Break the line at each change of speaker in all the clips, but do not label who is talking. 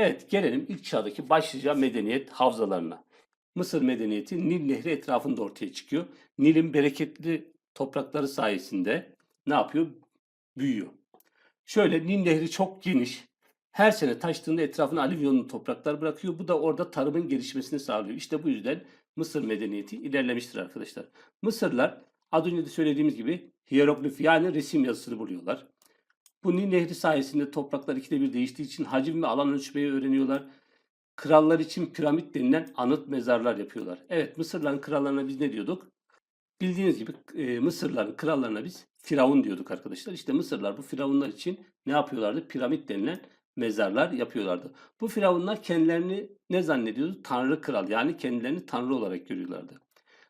Evet gelelim ilk çağdaki başlıca medeniyet havzalarına. Mısır medeniyeti Nil Nehri etrafında ortaya çıkıyor. Nil'in bereketli toprakları sayesinde ne yapıyor? Büyüyor. Şöyle Nil Nehri çok geniş. Her sene taştığında etrafına alüvyonlu topraklar bırakıyor. Bu da orada tarımın gelişmesini sağlıyor. İşte bu yüzden Mısır medeniyeti ilerlemiştir arkadaşlar. Mısırlar az önce de söylediğimiz gibi hieroglif yani resim yazısını buluyorlar. Bu Nil Nehri sayesinde topraklar ikide bir değiştiği için hacim ve alan ölçmeyi öğreniyorlar. Krallar için piramit denilen anıt mezarlar yapıyorlar. Evet Mısırların krallarına biz ne diyorduk? Bildiğiniz gibi e, Mısırların krallarına biz Firavun diyorduk arkadaşlar. İşte Mısırlar bu firavunlar için ne yapıyorlardı? Piramit denilen mezarlar yapıyorlardı. Bu firavunlar kendilerini ne zannediyordu? Tanrı kral yani kendilerini tanrı olarak görüyorlardı.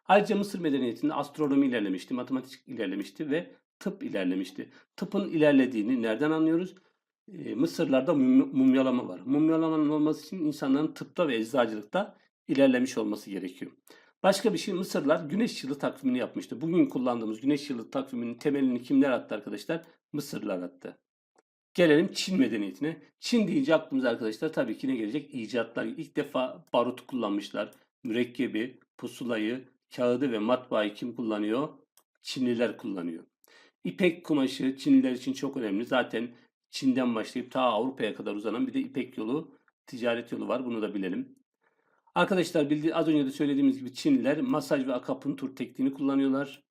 Ayrıca Mısır medeniyetinde astronomi ilerlemişti, matematik ilerlemişti ve tıp ilerlemişti. Tıpın ilerlediğini nereden anlıyoruz? Ee, Mısırlarda mum- mumyalama var. Mumyalamanın olması için insanların tıpta ve eczacılıkta ilerlemiş olması gerekiyor. Başka bir şey Mısırlar güneş yılı takvimini yapmıştı. Bugün kullandığımız güneş yılı takviminin temelini kimler attı arkadaşlar? Mısırlar attı. Gelelim Çin medeniyetine. Çin deyince aklımıza arkadaşlar tabii ki ne gelecek? İcatlar. İlk defa barut kullanmışlar. Mürekkebi, pusulayı, kağıdı ve matbaayı kim kullanıyor? Çinliler kullanıyor. İpek kumaşı Çinliler için çok önemli. Zaten Çin'den başlayıp ta Avrupa'ya kadar uzanan bir de İpek yolu, ticaret yolu var. Bunu da bilelim. Arkadaşlar bildi, az önce de söylediğimiz gibi Çinliler masaj ve akupunktur tekniğini kullanıyorlar.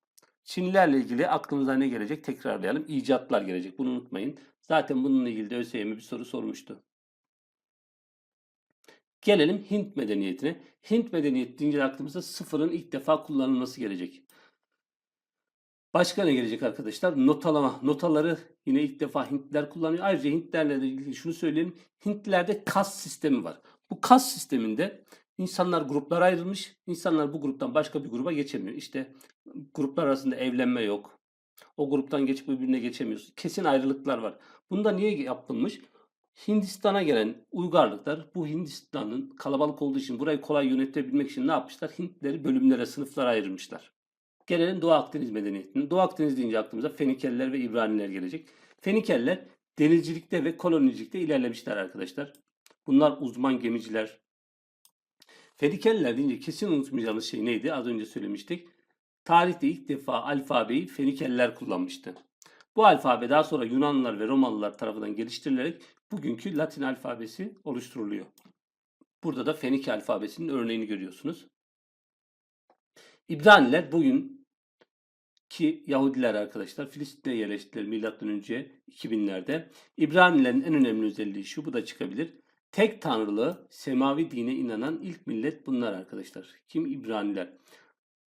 Çinlilerle ilgili aklımıza ne gelecek? Tekrarlayalım. İcatlar gelecek. Bunu unutmayın. Zaten bununla ilgili de ÖSYM bir soru sormuştu. Gelelim Hint medeniyetine. Hint medeniyeti deyince aklımıza sıfırın ilk defa kullanılması gelecek. Başka ne gelecek arkadaşlar? Notalama. Notaları yine ilk defa Hintliler kullanıyor. Ayrıca Hintlerle de ilgili şunu söyleyelim. Hintlilerde kas sistemi var. Bu kas sisteminde insanlar gruplara ayrılmış. İnsanlar bu gruptan başka bir gruba geçemiyor. İşte gruplar arasında evlenme yok. O gruptan geçip birbirine geçemiyorsun. Kesin ayrılıklar var. Bunda niye yapılmış? Hindistan'a gelen uygarlıklar bu Hindistan'ın kalabalık olduğu için burayı kolay yönetebilmek için ne yapmışlar? Hintleri bölümlere, sınıflara ayırmışlar. Gelelim Doğu Akdeniz medeniyetine. Doğu Akdeniz deyince aklımıza Fenikeliler ve İbraniler gelecek. Fenikeliler denizcilikte ve kolonicilikte ilerlemişler arkadaşlar. Bunlar uzman gemiciler. Fenikeliler deyince kesin unutmayacağınız şey neydi? Az önce söylemiştik. Tarihte ilk defa alfabeyi Fenikeliler kullanmıştı. Bu alfabe daha sonra Yunanlılar ve Romalılar tarafından geliştirilerek bugünkü Latin alfabesi oluşturuluyor. Burada da Fenike alfabesinin örneğini görüyorsunuz. İbraniler bugün ki Yahudiler arkadaşlar Filistin'e yerleştiler milattan önce 2000'lerde. İbranilerin en önemli özelliği şu bu da çıkabilir. Tek tanrılı semavi dine inanan ilk millet bunlar arkadaşlar. Kim İbraniler?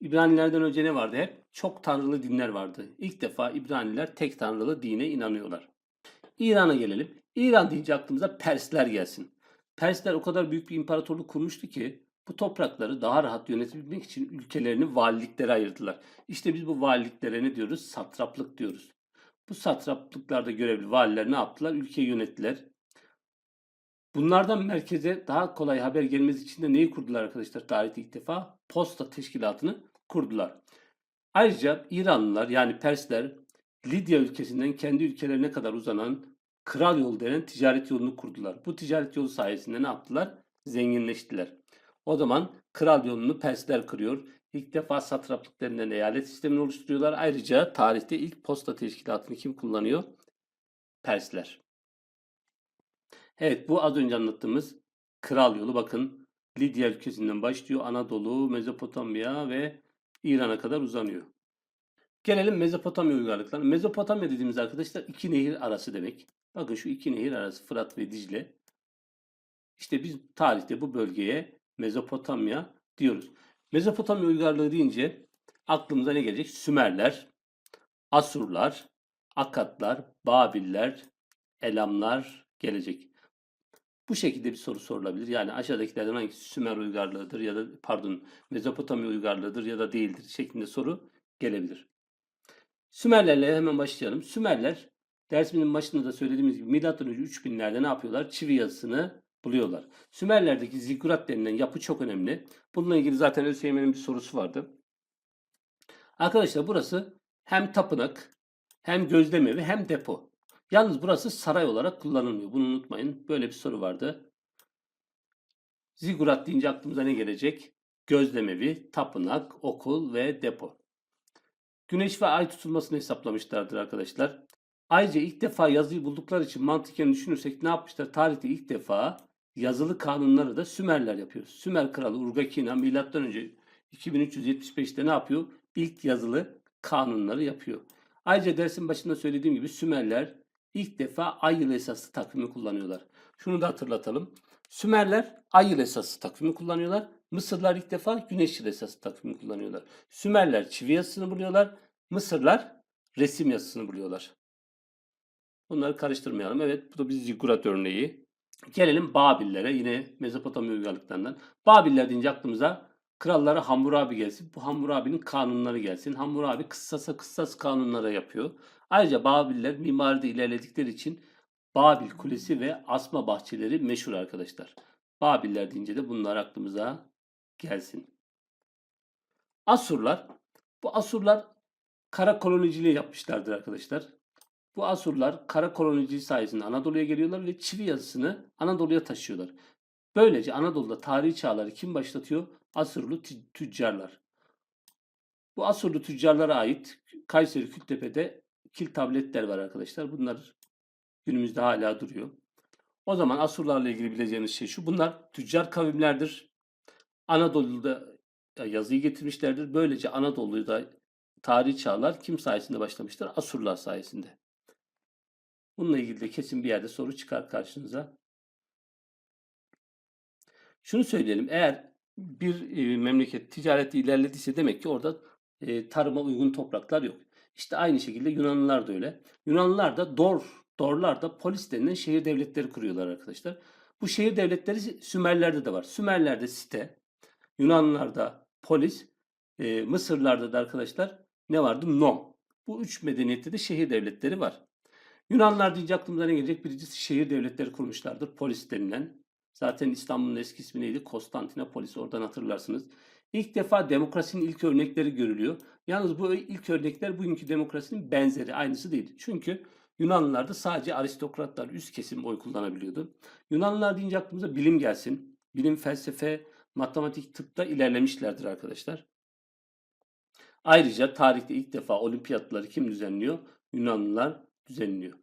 İbranilerden önce ne vardı hep? Çok tanrılı dinler vardı. İlk defa İbraniler tek tanrılı dine inanıyorlar. İran'a gelelim. İran deyince aklımıza Persler gelsin. Persler o kadar büyük bir imparatorluk kurmuştu ki bu toprakları daha rahat yönetebilmek için ülkelerini valiliklere ayırdılar. İşte biz bu valiliklere ne diyoruz? Satraplık diyoruz. Bu satraplıklarda görevli valiler ne yaptılar? Ülkeyi yönettiler. Bunlardan merkeze daha kolay haber gelmesi için de neyi kurdular arkadaşlar tarihte ilk defa? Posta teşkilatını kurdular. Ayrıca İranlılar yani Persler Lidya ülkesinden kendi ülkelerine kadar uzanan Kral Yolu denen ticaret yolunu kurdular. Bu ticaret yolu sayesinde ne yaptılar? Zenginleştiler. O zaman Kral Yolunu Persler kırıyor. İlk defa satraplık denilen eyalet sistemini oluşturuyorlar. Ayrıca tarihte ilk posta teşkilatını kim kullanıyor? Persler. Evet bu az önce anlattığımız Kral Yolu bakın Lidya ülkesinden başlıyor. Anadolu, Mezopotamya ve İran'a kadar uzanıyor. Gelelim Mezopotamya uygarlıklarına. Mezopotamya dediğimiz arkadaşlar iki nehir arası demek. Bakın şu iki nehir arası Fırat ve Dicle. İşte biz tarihte bu bölgeye Mezopotamya diyoruz. Mezopotamya uygarlığı deyince aklımıza ne gelecek? Sümerler, Asurlar, Akatlar, Babiller, Elamlar gelecek. Bu şekilde bir soru sorulabilir. Yani aşağıdakilerden hangisi Sümer uygarlığıdır ya da pardon Mezopotamya uygarlığıdır ya da değildir şeklinde soru gelebilir. Sümerlerle hemen başlayalım. Sümerler dersimizin başında da söylediğimiz gibi önce 3000'lerde ne yapıyorlar? Çivi yazısını buluyorlar. Sümerlerdeki zigurat denilen yapı çok önemli. Bununla ilgili zaten ÖSYM'nin bir sorusu vardı. Arkadaşlar burası hem tapınak hem gözlemevi hem depo. Yalnız burası saray olarak kullanılmıyor. Bunu unutmayın. Böyle bir soru vardı. Zigurat deyince aklımıza ne gelecek? Gözlemevi, tapınak, okul ve depo. Güneş ve ay tutulmasını hesaplamışlardır arkadaşlar. Ayrıca ilk defa yazıyı buldukları için mantıken düşünürsek ne yapmışlar? Tarihte ilk defa yazılı kanunları da Sümerler yapıyor. Sümer kralı Urgakina milattan önce 2375'te ne yapıyor? İlk yazılı kanunları yapıyor. Ayrıca dersin başında söylediğim gibi Sümerler ilk defa ay yılı esaslı takvimi kullanıyorlar. Şunu da hatırlatalım. Sümerler ay yılı esaslı takvimi kullanıyorlar. Mısırlar ilk defa güneş yılı esaslı takvimi kullanıyorlar. Sümerler çivi yazısını buluyorlar. Mısırlar resim yazısını buluyorlar. Bunları karıştırmayalım. Evet bu da bir zigurat örneği. Gelelim Babillere yine Mezopotamya uygarlıklarından. Babiller deyince aklımıza krallara Hammurabi gelsin. Bu Hammurabi'nin kanunları gelsin. Hammurabi kıssasa kıssas kanunlara yapıyor. Ayrıca Babiller mimaride ilerledikleri için Babil Kulesi ve asma bahçeleri meşhur arkadaşlar. Babiller deyince de bunlar aklımıza gelsin. Asurlar. Bu Asurlar kara koloniciliği yapmışlardır arkadaşlar. Bu Asurlar kara koloniciliği sayesinde Anadolu'ya geliyorlar ve çivi yazısını Anadolu'ya taşıyorlar. Böylece Anadolu'da tarihi çağları kim başlatıyor? Asurlu tü- tüccarlar. Bu Asurlu tüccarlara ait Kayseri Kültepe'de kil tabletler var arkadaşlar. Bunlar günümüzde hala duruyor. O zaman Asurlarla ilgili bileceğiniz şey şu. Bunlar tüccar kavimlerdir. Anadolu'da yazıyı getirmişlerdir. Böylece Anadolu'da tarihi çağlar kim sayesinde başlamıştır? Asurlar sayesinde. Bununla ilgili de kesin bir yerde soru çıkar karşınıza. Şunu söyleyelim. Eğer bir e, memleket ticarette ilerlediyse demek ki orada e, tarıma uygun topraklar yok. İşte aynı şekilde Yunanlılar da öyle. Yunanlılar da Dor, Dorlar da polis denilen şehir devletleri kuruyorlar arkadaşlar. Bu şehir devletleri Sümerlerde de var. Sümerlerde site, Yunanlılarda polis, e, Mısırlarda da arkadaşlar ne vardı? Nom. Bu üç medeniyette de şehir devletleri var. Yunanlılar deyince aklımıza ne gelecek? Birincisi şehir devletleri kurmuşlardır. Polis denilen. Zaten İstanbul'un eski ismi neydi? Konstantinopolis. Oradan hatırlarsınız. İlk defa demokrasinin ilk örnekleri görülüyor. Yalnız bu ilk örnekler bugünkü demokrasinin benzeri, aynısı değil. Çünkü Yunanlılarda sadece aristokratlar, üst kesim oy kullanabiliyordu. Yunanlılar deyince aklımıza bilim gelsin. Bilim, felsefe, matematik, tıpta ilerlemişlerdir arkadaşlar. Ayrıca tarihte ilk defa olimpiyatları kim düzenliyor? Yunanlılar düzenliyor.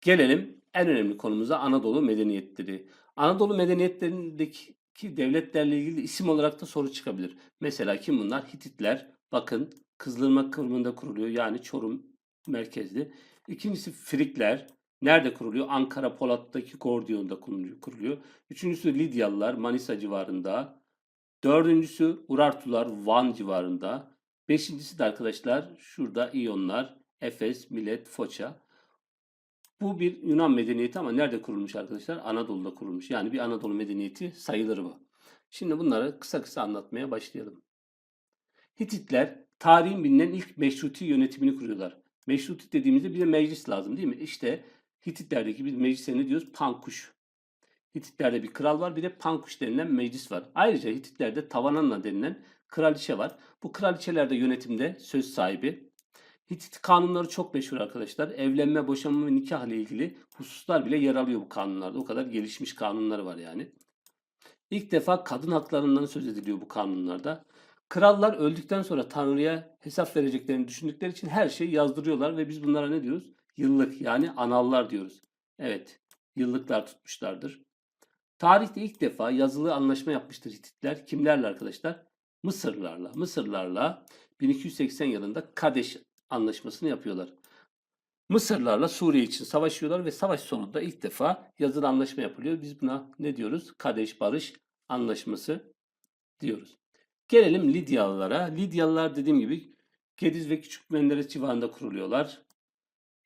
Gelelim en önemli konumuza Anadolu medeniyetleri. Anadolu medeniyetlerindeki devletlerle ilgili isim olarak da soru çıkabilir. Mesela kim bunlar? Hititler. Bakın Kızılırmak kırmında kuruluyor. Yani Çorum merkezli. İkincisi Frikler. Nerede kuruluyor? Ankara Polat'taki Gordion'da kuruluyor. Üçüncüsü Lidyalılar Manisa civarında. Dördüncüsü Urartular Van civarında. Beşincisi de arkadaşlar şurada İyonlar, Efes, Milet, Foça. Bu bir Yunan medeniyeti ama nerede kurulmuş arkadaşlar? Anadolu'da kurulmuş. Yani bir Anadolu medeniyeti sayılır bu. Şimdi bunları kısa kısa anlatmaya başlayalım. Hititler tarihin bilinen ilk meşruti yönetimini kuruyorlar. Meşruti dediğimizde bir de meclis lazım değil mi? İşte Hititlerdeki biz meclise ne diyoruz? Pankuş. Hititlerde bir kral var bir de Pankuş denilen meclis var. Ayrıca Hititlerde Tavananna denilen kraliçe var. Bu kraliçeler de yönetimde söz sahibi. Hitit kanunları çok meşhur arkadaşlar. Evlenme, boşanma ve nikah ile ilgili hususlar bile yer alıyor bu kanunlarda. O kadar gelişmiş kanunları var yani. İlk defa kadın haklarından söz ediliyor bu kanunlarda. Krallar öldükten sonra Tanrı'ya hesap vereceklerini düşündükleri için her şeyi yazdırıyorlar ve biz bunlara ne diyoruz? Yıllık yani anallar diyoruz. Evet, yıllıklar tutmuşlardır. Tarihte ilk defa yazılı anlaşma yapmıştır Hititler. Kimlerle arkadaşlar? Mısırlarla. Mısırlarla 1280 yılında Kadeş anlaşmasını yapıyorlar. Mısırlarla Suriye için savaşıyorlar ve savaş sonunda ilk defa yazılı anlaşma yapılıyor. Biz buna ne diyoruz? Kadeş Barış Anlaşması diyoruz. Gelelim Lidyalılara. Lidyalılar dediğim gibi Gediz ve Küçük Menderes civarında kuruluyorlar.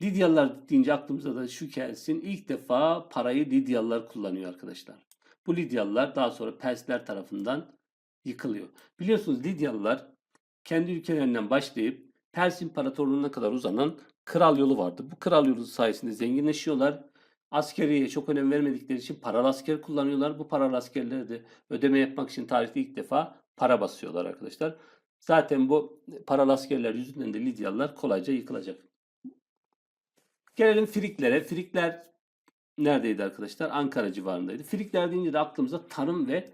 Lidyalılar deyince aklımıza da şu gelsin. İlk defa parayı Lidyalılar kullanıyor arkadaşlar. Bu Lidyalılar daha sonra Persler tarafından yıkılıyor. Biliyorsunuz Lidyalılar kendi ülkelerinden başlayıp Pers İmparatorluğu'na kadar uzanan kral yolu vardı. Bu kral yolu sayesinde zenginleşiyorlar. Askeriye çok önem vermedikleri için paralı asker kullanıyorlar. Bu paralı askerlere de ödeme yapmak için tarihte ilk defa para basıyorlar arkadaşlar. Zaten bu paralı askerler yüzünden de Lidyalılar kolayca yıkılacak. Gelelim Friklere. Frikler neredeydi arkadaşlar? Ankara civarındaydı. Frikler deyince de aklımıza tarım ve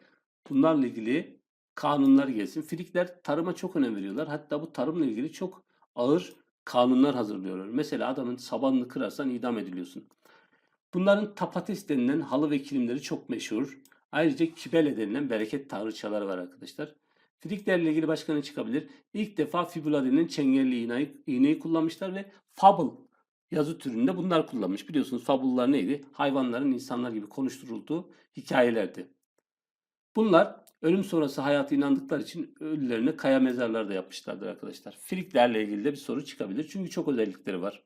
bunlarla ilgili kanunlar gelsin. Frikler tarıma çok önem veriyorlar. Hatta bu tarımla ilgili çok ağır kanunlar hazırlıyorlar. Mesela adamın sabanını kırarsan idam ediliyorsun. Bunların tapates denilen halı ve kilimleri çok meşhur. Ayrıca kibele denilen bereket tanrıçaları var arkadaşlar. Friklerle ilgili başka ne çıkabilir? İlk defa fibula denilen çengelli iğneyi, iğneyi kullanmışlar ve fable yazı türünde bunlar kullanmış. Biliyorsunuz fabullar neydi? Hayvanların insanlar gibi konuşturulduğu hikayelerdi. Bunlar ölüm sonrası hayata inandıkları için ölülerine kaya mezarlar da yapmışlardır arkadaşlar. Friklerle ilgili de bir soru çıkabilir. Çünkü çok özellikleri var.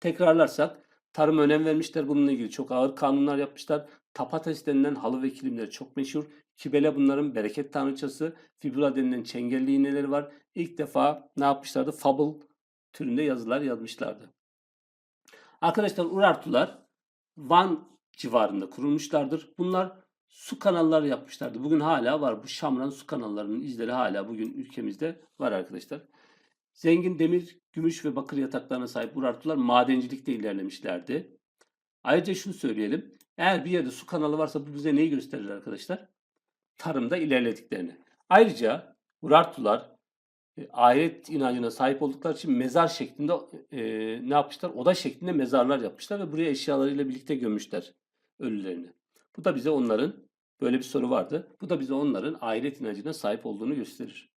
Tekrarlarsak tarıma önem vermişler. Bununla ilgili çok ağır kanunlar yapmışlar. Tapates denilen halı ve kilimleri çok meşhur. Kibele bunların bereket tanrıçası. Fibula denilen çengelli iğneleri var. İlk defa ne yapmışlardı? Fable türünde yazılar yazmışlardı. Arkadaşlar Urartular Van civarında kurulmuşlardır. Bunlar su kanalları yapmışlardı. Bugün hala var. Bu Şamran su kanallarının izleri hala bugün ülkemizde var arkadaşlar. Zengin demir, gümüş ve bakır yataklarına sahip Urartular madencilikte ilerlemişlerdi. Ayrıca şunu söyleyelim. Eğer bir yerde su kanalı varsa bu bize neyi gösterir arkadaşlar? Tarımda ilerlediklerini. Ayrıca Urartular e, ahiret inancına sahip oldukları için mezar şeklinde e, ne yapmışlar? Oda şeklinde mezarlar yapmışlar ve buraya eşyalarıyla birlikte gömmüşler ölülerini. Bu da bize onların, böyle bir soru vardı. Bu da bize onların ahiret inancına sahip olduğunu gösterir.